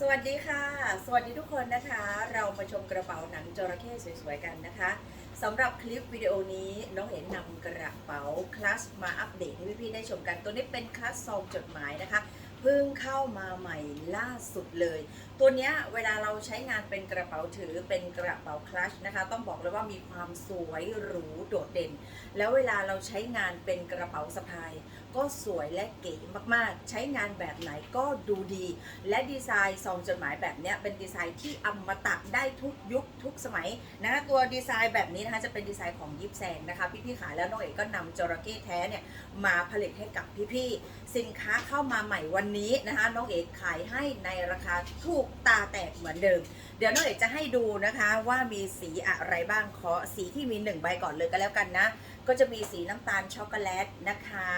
สวัสดีค่ะ สวัสดีทุกคนนะคะ เรามาชมกระเป๋าหนังจระเข้สวยๆกันนะคะสำหรับคลิปวิดีโอนี้น้องเห็นนำกระเป๋าคลาสมาอัปเดตให้พี่ๆได้ชมกัน ตัวนี้เป็นคลาสซองจดหมายนะคะ เพิ่งเข้ามาใหม่ล่าสุดเลยตัวนี้เวลาเราใช้งานเป็นกระเป๋าถือเป็นกระเป๋าคลัชนะคะ ต้องบอกเลยว่ามีความสวยหรูโดดเด่น แล้วเวลาเราใช้งานเป็นกระเป๋าสะพาย ก็สวยและเก๋มากๆ ใช้งานแบบไหนก็ดูดี และดีไซน์ซองจดหมายแบบนี้เป็นดีไซน์ที่อมตะได้ทุกยุคทุกสมัยนะคะตัวดีไซน์แบบนี้นะคะจะเป็นดีไซน์ของยิปแซงนะคะพี่ๆขายแล้วน้องเอกก็นำจระเข้แท้เนี่ยมาผลิตให้กับพี่ๆสินค้าเข้ามาใหม่วันนี้นะคะน้องเอกขายให้ในราคาถูกตาแตกเหมือนเดิม เดี๋ยวน้องเอกจะให้ดูนะคะว่ามีสีอะไรบ้างขอสีที่มีหนึ่งใบก่อนเลยก็แล้วกันนะ ก็จะมีสีน้ำตาลช็อกโกแลตนะคะ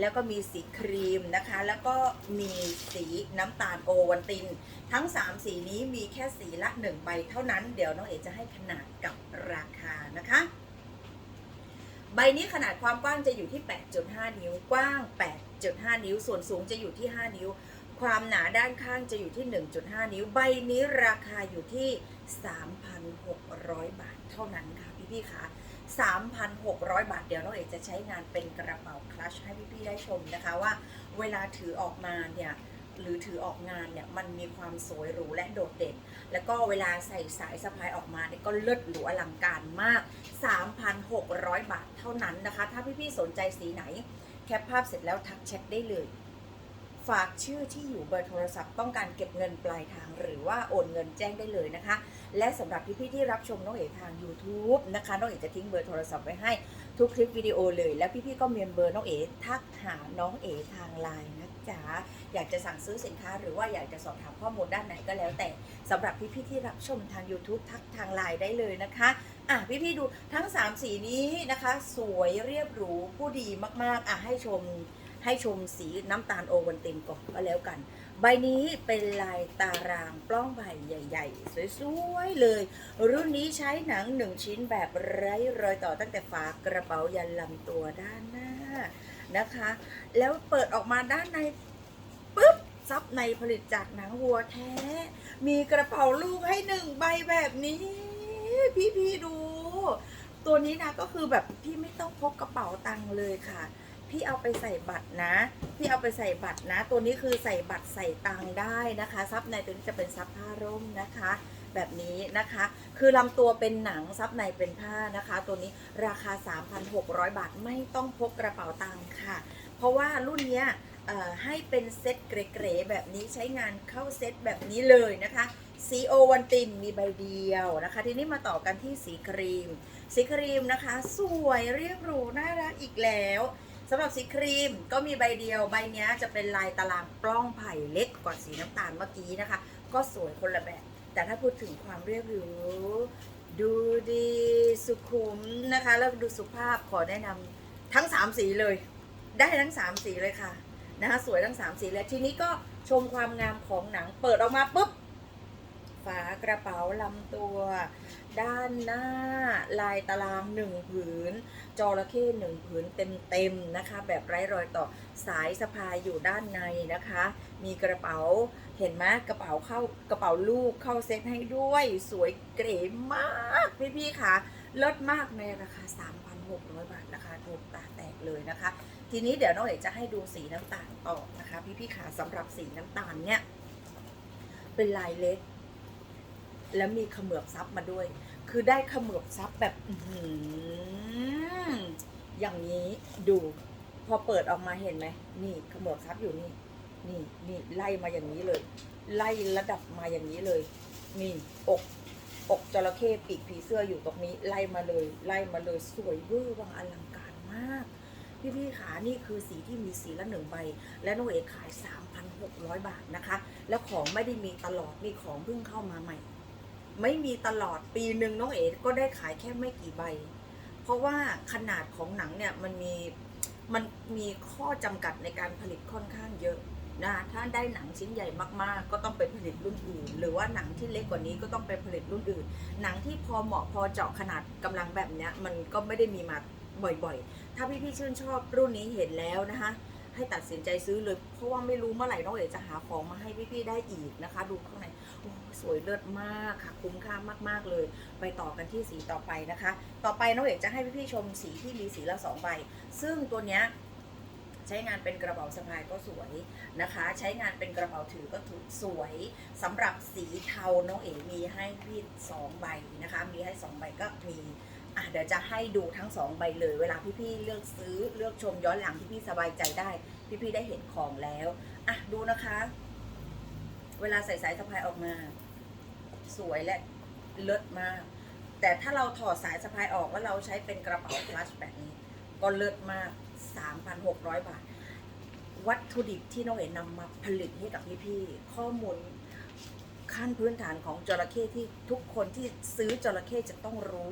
แล้วก็มีสีครีมนะคะ แล้วก็มีสีน้ำตาลโอวันติน ทั้ง 3 สีนี้มีแค่สีละ1ใบเท่านั้น เดี๋ยวน้องเอ๋จะให้ขนาดกับราคานะคะใบนี้ขนาดความกว้างจะอยู่ที่ 8.5 นิ้ว กว้าง 8.5 นิ้ว ส่วนสูงจะอยู่ที่ 5 นิ้ว ความหนาด้านข้างจะอยู่ที่ 1.5 นิ้ว ใบนี้ราคาอยู่ที่ 3,600 บาทเท่านั้นค่ะพี่ๆค่ะ3,600 บาท เดี๋ยวน้องเอกจะใช้งานเป็นกระเป๋าคลัชให้พี่ ๆ ได้ชมนะคะว่าเวลาถือออกมาเนี่ยหรือถือออกงานเนี่ยมันมีความสวยหรูและโดดเด่น แล้วก็เวลาใส่สายสะพายออกมาเนี่ยก็เลิศหรูอลังการมาก 3,600 บาทเท่านั้นนะคะ ถ้าพี่ ๆ สนใจสีไหน แคปภาพเสร็จแล้วทักแชทได้เลย ฝากชื่อที่อยู่เบอร์โทรศัพท์ต้องการเก็บเงินปลายทาง หรือว่าโอนเงินแจ้งได้เลยนะคะ และสำหรับพี่ๆที่รับชมน้องเอ๋ทาง YouTube นะคะน้องเอ๋จะทิ้งเบอร์โทรศัพท์ไว้ให้ทุกคลิปวิดีโอเลย แล้วพี่ๆก็เมียนเบอร์น้องเอ๋ทักหาน้องเอ๋ทางไลน์นะจ๊ะอยากจะสั่งซื้อสินค้า หรือว่าอยากจะสอบถามข้อมูลด้านไหนก็แล้วแต่สำหรับพี่ๆที่รับชมทาง YouTube ทักทางไลน์ได้เลยนะคะอะพี่ๆดูทั้ง 3 สีนี้นะคะ สวยเรียบหรูผู้ดีมากๆอะให้ชม ให้ชมสีน้ำตาลโอวันตินก่อนก็แล้วกัน ใบนี้เป็นลายตารางปล้องใบใหญ่ ๆ สวยๆเลย รุ่นนี้ใช้หนังหนึ่งชิ้นแบบไร้รอยต่อตั้งแต่ฝากระเป๋ายันลำตัวด้านหน้านะคะ แล้วเปิดออกมาด้านในปุ๊บซับในผลิตจากหนังวัวแท้ มีกระเป๋าลูกให้หนึ่งใบแบบนี้ พี่ๆดู ตัวนี้นะก็คือแบบพี่ไม่ต้องพกกระเป๋าตังค์เลยค่ะ พี่เอาไปใส่บัตรนะ พี่เอาไปใส่บัตรนะ ตัวนี้คือใส่บัตรใส่ตังได้นะคะ ซับในตัวนี้จะเป็นซับผ้าร่มนะคะ แบบนี้นะคะ คือลำตัวเป็นหนังซับในเป็นผ้านะคะ ตัวนี้ราคา 3,600 บาทไม่ต้องพกกระเป๋าตังค์ค่ะ เพราะว่ารุ่นเนี้ยให้เป็นเซ็ตเก๋ๆแบบนี้ใช้งานเข้าเซ็ตแบบนี้เลยนะคะสีโอวันตินมีใบเดียวนะคะ ทีนี้มาต่อกันที่สีครีม สีครีมนะคะ สวยเรียบหรูน่ารักอีกแล้ว สำหรับสีครีมก็มีใบเดียวใบนี้จะเป็นลายตารางปล้องไผ่เล็กกว่าสีน้ำตาลเมื่อกี้นะคะ ก็สวยคนละแบบ แต่ถ้าพูดถึงความเรียบหรูดูดีสุขุมนะคะ แล้วดูสุภาพขอแนะนำทั้ง 3 สีเลย ได้ทั้ง 3 สีเลยค่ะนะคะสวยทั้ง 3 สีเลยทีนี้ก็ชมความงามของหนังเปิดออกมาปุ๊บ ฝากระเป๋าลำตัว ด้านหน้าลายตารางหนึ่งผืน จระเข้หนึ่งผืนเต็มๆนะคะ แบบไร้รอยต่อสายสะพายอยู่ด้านในนะคะ มีกระเป๋าเห็นไหมกระเป๋าเข้ากระเป๋าลูกเข้าเซ็ตให้ด้วย สวยเก๋มากพี่ๆค่ะลดมากในราคา 3,600 บาทราคาถูกตาแตกเลยนะคะ ทีนี้เดี๋ยวน้องเอกจะให้ดูสีน้ำตาลต่อนะคะ พี่ๆค่ะสำหรับสีน้ำตาลเนี่ยเป็นลายเล็ก แล้วมีเขมือบซับมาด้วย คือได้เขมือบซับแบบอย่างนี้ดูพอเปิดออกมาเห็นไหมนี่เขมือบซับอยู่นี่ นี่นี่ไล่มาอย่างนี้เลย ไล่ระดับมาอย่างนี้เลย นี่อกอกจระเข้ปีกผีเสื้ออยู่ตรงนี้ ไล่มาเลย ไล่มาเลยสวยเวอร์วังอลังการมาก พี่พี่ขานี่คือสีที่มีสีละหนึ่งใบ และน้องเอกขาย 3,600 บาทนะคะ แล้วของไม่ได้มีตลอดมีของเพิ่งเข้ามาใหม่ ไม่มีตลอดปีหนึ่งน้องเอ๋ก็ได้ขายแค่ไม่กี่ใบ เพราะว่าขนาดของหนังเนี่ยมันมีมันมีข้อจำกัดในการผลิตค่อนข้างเยอะนะถ้าได้หนังชิ้นใหญ่มากๆ ก็ต้องไปผลิตรุ่นอื่น หรือว่าหนังที่เล็กกว่านี้ก็ต้องไปผลิตรุ่นอื่น หนังที่พอเหมาะพอเจาะขนาดกำลังแบบเนี้ยมันก็ไม่ได้มีมาบ่อยๆ ถ้าพี่ๆชื่นชอบรุ่นนี้เห็นแล้วนะคะ ให้ตัดสินใจซื้อเลย เพราะว่าไม่รู้เมื่อไหร่น้องเอ๋จะหาของมาให้พี่ๆได้อีกนะคะ ดูข้างในโอ้สวยเลิศมากค่ะ คุ้มค่ามากๆเลย ไปต่อกันที่สีต่อไปนะคะ ต่อไปน้องเอ๋จะให้พี่ๆชมสีที่มีสีละสองใบ ซึ่งตัวเนี้ยใช้งานเป็นกระเป๋าสะพายก็สวยนะคะ ใช้งานเป็นกระเป๋าถือก็ถือสวยสำหรับสีเทาน้องเอ๋มีให้พี่สองใบนะคะ มีให้สองใบก็มี อะเดี๋ยวจะให้ดูทั้งสองใบเลย เวลาพี่ๆเลือกซื้อเลือกชมย้อนหลังพี่ๆสบายใจได้ พี่ๆได้เห็นของแล้วอะดูนะคะ เวลาใส่สายสะพายออกมา สวยและเลิศมาก แต่ถ้าเราถอดสายสะพายออกแล้วเราใช้เป็นกระเป๋าคลัชแบบนี้ ก็เลิศมาก 3,600 บาท วัตถุดิบที่น้องเอ๋นำมาผลิตให้กับพี่ๆข้อมูลขั้นพื้นฐานของจระเข้ที่ทุกคนที่ซื้อจระเข้จะต้องรู้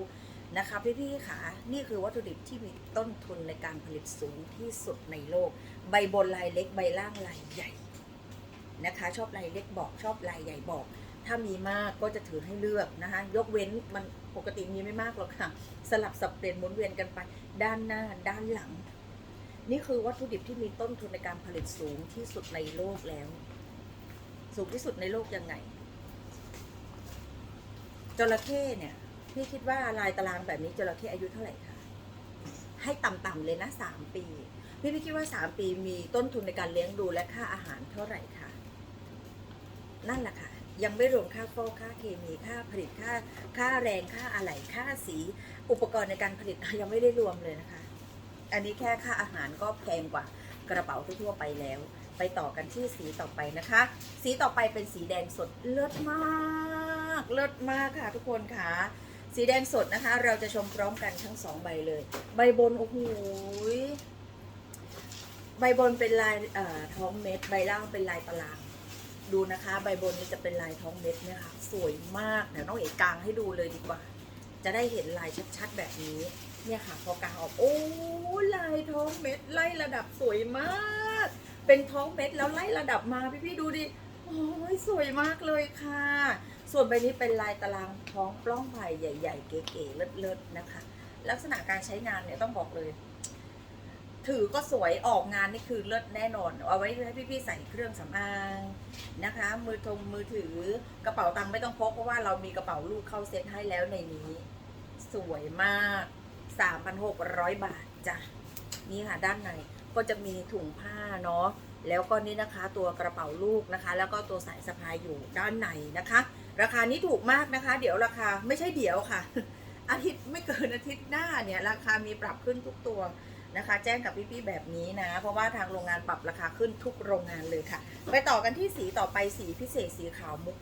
นะคะพี่ๆค่ะนี่คือวัตถุดิบที่มีต้นทุนในการผลิตสูงที่สุดในโลก ใบบนลายเล็กใบล่างลายใหญ่นะคะ ชอบลายเล็กบอกชอบลายใหญ่บอก ถ้ามีมากก็จะถือให้เลือกนะคะ ยกเว้นมันปกติมีไม่มากหรอกค่ะ สลับสับเปลี่ยนหมุนเวียนกันไป ด้านหน้าด้านหลัง นี่คือวัตถุดิบที่มีต้นทุนในการผลิตสูงที่สุดในโลกแล้ว สูงที่สุดในโลกยังไงจระเข้เนี่ย พี่คิดว่าลายตารางแบบนี้จระเข้อายุเท่าไหร่คะให้ต่ำๆเลยนะสามปี พี่พี่คิดว่าสามปีมีต้นทุนในการเลี้ยงดูและค่าอาหารเท่าไหร่คะนั่นแหละค่ะ ยังไม่รวมค่าฟอกค่าเคมีค่าผลิตค่าค่าแรงค่าอะไหล่ค่าสี อุปกรณ์ในการผลิตยังไม่ได้รวมเลยนะคะ อันนี้แค่ค่าอาหารก็แพงกว่ากระเป๋าทั่วไปแล้ว ไปต่อกันที่สีต่อไปนะคะ สีต่อไปเป็นสีแดงสดเลิศมาก เลิศมากค่ะทุกคนค่ะ สีแดงสดนะคะ เราจะชมพร้อมกันทั้งสองใบเลย ใบบนโอ้โหใบบนเป็นลายท้องเม็ด ใบล่างเป็นลายตาราง ดูนะคะ ใบบนนี้จะเป็นลายท้องเม็ดเนี่ยค่ะสวยมากเดี๋ยวน้องเอกกางให้ดูเลยดีกว่า จะได้เห็นลายชัดๆแบบนี้ เนี่ยค่ะพอกางออกโอ้ลายท้องเม็ดไล่ระดับสวยมาก เป็นท้องเม็ดแล้วไล่ระดับมาพี่ๆดูดิโอ้ยสวยมากเลยค่ะ ส่วนใบนี้เป็นลายตารางท้องปล้องไผ่ใหญ่ ๆ เก๋ๆเลิศๆนะคะ ลักษณะการใช้งานเนี่ยต้องบอกเลย ถือก็สวยออกงานนี่คือเลิศแน่นอน เอาไว้ให้พี่ๆใส่เครื่องสำอางนะคะ มือทงมือถือกระเป๋าตังค์ไม่ต้องพกเพราะว่าเรามีกระเป๋าลูกเข้าเซ็ตให้แล้วในนี้ สวยมาก 3,600 บาทจ้ะนี่ค่ะด้านในก็จะมีถุงผ้าเนาะแล้วก็นี่นะคะตัวกระเป๋าลูกนะคะ แล้วก็ตัวสายสะพายอยู่ด้านในนะคะ ราคานี้ถูกมากนะคะ เดี๋ยวราคาไม่ใช่เดี๋ยวค่ะ อาทิตย์ไม่เกินอาทิตย์หน้าเนี่ยราคามีปรับขึ้นทุกตัวนะคะ แจ้งกับพี่ๆแบบนี้นะ เพราะว่าทางโรงงานปรับราคาขึ้นทุกโรงงานเลยค่ะ ไปต่อกันที่สีต่อไปสีพิเศษสีขาวมุก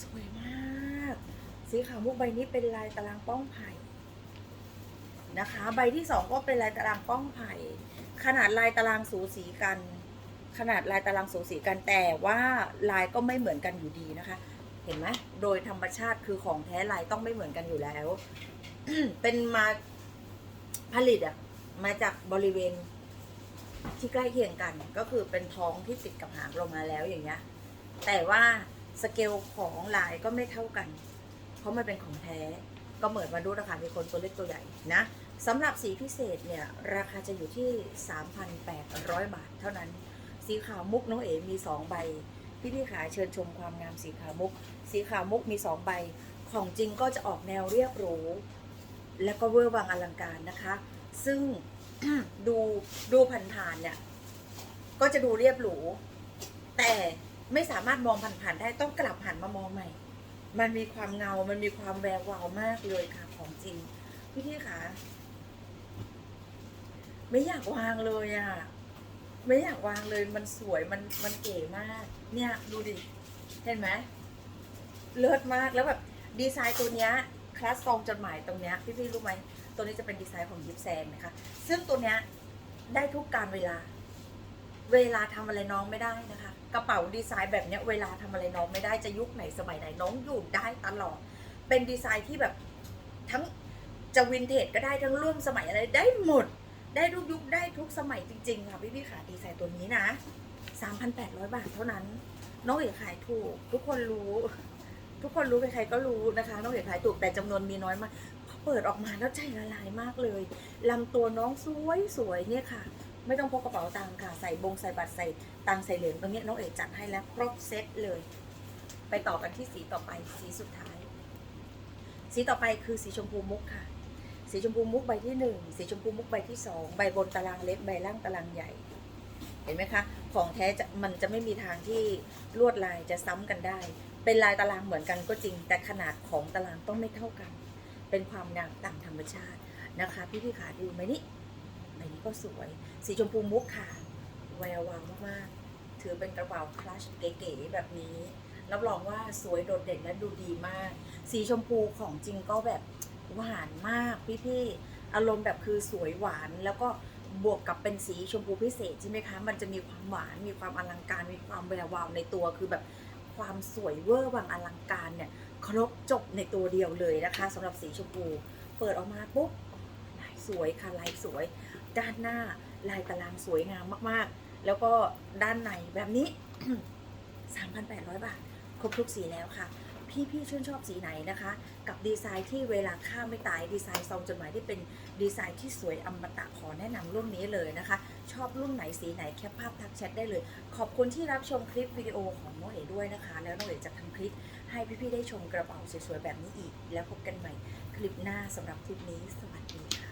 สวยมาก สีขาวมุกใบนี้เป็นลายตารางป้องไผ่นะคะ ใบที่สองก็เป็นลายตารางป้องไผ่ขนาดลายตารางสูสีกัน ขนาดลายตารางสูสีกันแต่ว่าลายก็ไม่เหมือนกันอยู่ดีนะคะ เห็นไหมโดยธรรมชาติคือของแท้ลายต้องไม่เหมือนกันอยู่แล้ว เป็นมาผลิตอะมาจากบริเวณที่ใกล้เคียงกัน ก็คือเป็นท้องที่ติดกับหางลงมาแล้วอย่างเงี้ยแต่ว่าสเกลของลายก็ไม่เท่ากัน เพราะมันเป็นของแท้ก็เหมือนมาดูราคามีคนตัวเล็กตัวใหญ่นะสำหรับสีพิเศษเนี่ย ราคาจะอยู่ที่ 3,800 บาทเท่านั้น สีขาวมุกน้องเอ๋มี2ใบ พี่พี่ขาเชิญชมความงามสีขาวมุก สีขาวมุกมี2ใบ ของจริงก็จะออกแนวเรียบหรู แล้วก็เวอร์วังอลังการนะคะ ซึ่งดูดูผ่านๆเนี่ย ก็จะดูเรียบหรู แต่ไม่สามารถมองผ่านๆได้ต้องกลับหันมามองใหม่ มันมีความเงา มันมีความแวววาวมากเลยค่ะของจริง พี่พี่คะไม่อยากวางเลยอะ่ะ ไม่อยากวางเลยมันสวยมันมันเก๋มาก เนี่ยดูดิ เห็นไหมเลิศมากแล้วแบบดีไซน์ตัวเนี้ยคลาสซองจดหมายตรงเนี้ยพี่พี่ๆรู้ไหมตัวนี้จะเป็นดีไซน์ของยิปแซงนะคะ ซึ่งตัวเนี้ยได้ทุกการเวลา เวลาทำอะไรน้องไม่ได้นะคะ กระเป๋าดีไซน์แบบเนี้ยเวลาทำอะไรน้องไม่ได้จะยุคไหนสมัยไหนน้องอยู่ได้ตลอด เป็นดีไซน์ที่แบบทั้งจะวินเทจก็ได้ทั้งร่วมสมัยอะไรได้หมด ได้ทุกยุคได้ทุกสมัยจริง ๆ ค่ะพี่พี่ๆขาดีไซน์ตัวนี้นะ 3,800 บาทเท่านั้น น้องเอ๋ขายถูก ทุกคนรู้ ทุกคนรู้ใครๆก็รู้นะคะ น้องเอ๋ขายถูกแต่จำนวนมีน้อยมากพอเปิดออกมาแล้วใจละลายมากเลยลำตัวน้องสวยสวยๆเนี่ยค่ะ ไม่ต้องพกกระเป๋าตังค์ค่ะใส่บงใส่บัตรใส่ตังค์ใส่เหรียญตรงนี้น้องเอ๋จัดให้แล้วครบเซตเลย ไปต่อกันที่สีต่อไปสีสุดท้าย สีต่อไปคือสีชมพูมุกค่ะ สีชมพูมุกใบที่หนึ่งสีชมพูมุกใบที่สองใบบนตารางเล็กใบล่างตารางใหญ่ เห็นไหมคะ ของแท้จะมันจะไม่มีทางที่ลวดลายจะซ้ำกันได้ เป็นลายตารางเหมือนกันก็จริง แต่ขนาดของตารางต้องไม่เท่ากัน เป็นความงามตามธรรมชาตินะคะพี่พี่ขาดูไหมนี่ใบนี้ก็สวย สีชมพูมุกค่ะแวววาวมากๆถือเป็นกระเป๋าคลัชเก๋ๆแบบนี้รับรองว่าสวยโดดเด่นและดูดีมาก สีชมพูของจริงก็แบบ หวานมากพี่ๆอารมณ์แบบคือสวยหวานแล้วก็บวกกับเป็นสีชมพูพิเศษใช่ไหมคะ มันจะมีความหวาน มีความอลังการ มีความแวววาวในตัว คือแบบความสวยเวอร์วังอลังการเนี่ย ครบจบในตัวเดียวเลยนะคะสำหรับสีชมพู เปิดออกมาปุ๊บลายสวยค่ะลายสวย ด้านหน้าลายตารางสวยงามมากๆ แล้วก็ด้านในแบบนี้ 3,800 บาท ครบทุกสีแล้วค่ะ พี่ๆชื่นชอบสีไหนนะคะ กับดีไซน์ที่เวลาข้ามไม่ตายดีไซน์ซองจดหมายที่เป็นดีไซน์ที่สวยอมตะขอแนะนำรุ่นนี้เลยนะคะ ชอบรุ่นไหนสีไหนแคปภาพทักแชทได้เลย ขอบคุณที่รับชมคลิปวิดีโอของน้องเอ๋ด้วยนะคะ แล้วน้องเอ๋จะทำคลิปให้พี่ๆได้ชมกระเป๋าสวยๆแบบนี้อีก แล้วพบกันใหม่คลิปหน้าสำหรับคลิปนี้สวัสดีค่ะ